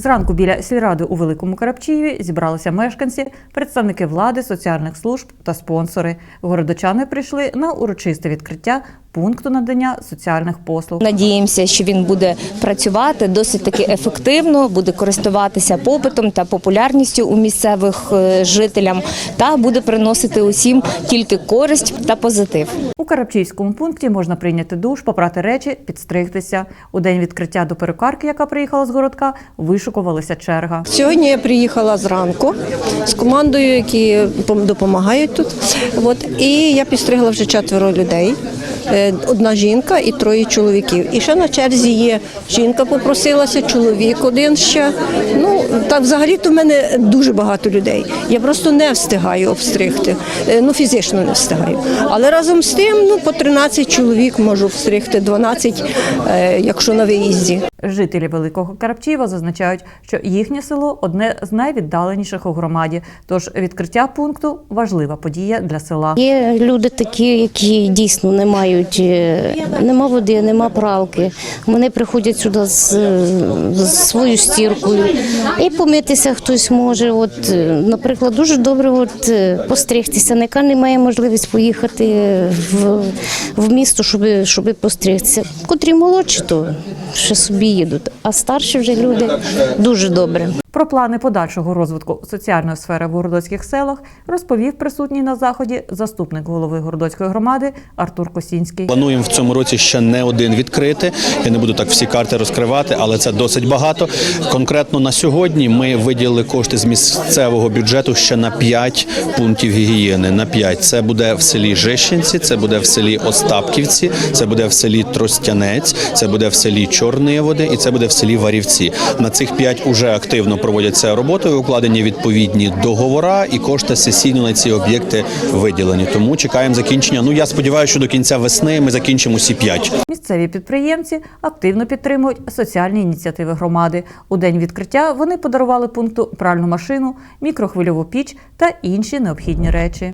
Зранку біля сільради у Великому Карапчієві зібралися мешканці, представники влади, соціальних служб та спонсори. Городочани прийшли на урочисте відкриття пункту надання соціальних послуг. Надіємося, що він буде працювати досить таки ефективно, буде користуватися попитом та популярністю у місцевих е, жителям, та буде приносити усім тільки користь та позитив. У Карапчійському пункті можна прийняти душ, попрати речі, підстригтися. У день відкриття до перукарки, яка приїхала з городка, вишукувалася черга. Сьогодні я приїхала зранку з командою, які пом- допомагають тут. От і я підстригла вже четверо людей. Е, Одна жінка і троє чоловіків. І ще на черзі є жінка попросилася, чоловік один ще. Ну так взагалі то в мене дуже багато людей. Я просто не встигаю обстригти. Е, Ну фізично не встигаю. Але разом з тим, ну по 13 чоловік можу обстригти, 12, е, якщо на виїзді. Жителі Великого Карапчієва зазначають, що їхнє село одне з найвіддаленіших у громаді. Тож відкриття пункту важлива подія для села. Є люди такі, які дійсно не мають, е, нема води, нема пралки. Вони приходять сюди з, з своєю стіркою. І помитися хтось може. От, е, наприклад, дуже добре от, е, постригтися. Яка не має можливість поїхати в, в місто, щоб, щоб постригтися. Котрі молодші, то ще собі їдуть. А старші вже люди дуже добре. Про плани подальшого розвитку соціальної сфери в городоцьких селах розповів присутній на заході заступник голови городоцької громади Артур Косінський. Плануємо в цьому році ще не один відкрити. Я не буду так всі карти розкривати, але це досить багато. Конкретно на сьогодні ми виділили кошти з місцевого бюджету ще на 5 пунктів гігієни. На 5. Це буде в селі Жищенці, це буде в селі Остапківці, це буде в селі Тростянець, це буде в селі Чорниводи і це буде в селі Варівці. На цих 5 уже активно проводяться роботи, укладені відповідні договора, і кошти сесійно на ці об'єкти виділені. Тому чекаємо закінчення. Ну я сподіваюся, що до кінця весни ми закінчимо всі п'ять. Місцеві підприємці активно підтримують соціальні ініціативи громади. У день відкриття вони подарували пункту пральну машину, мікрохвильову піч та інші необхідні речі.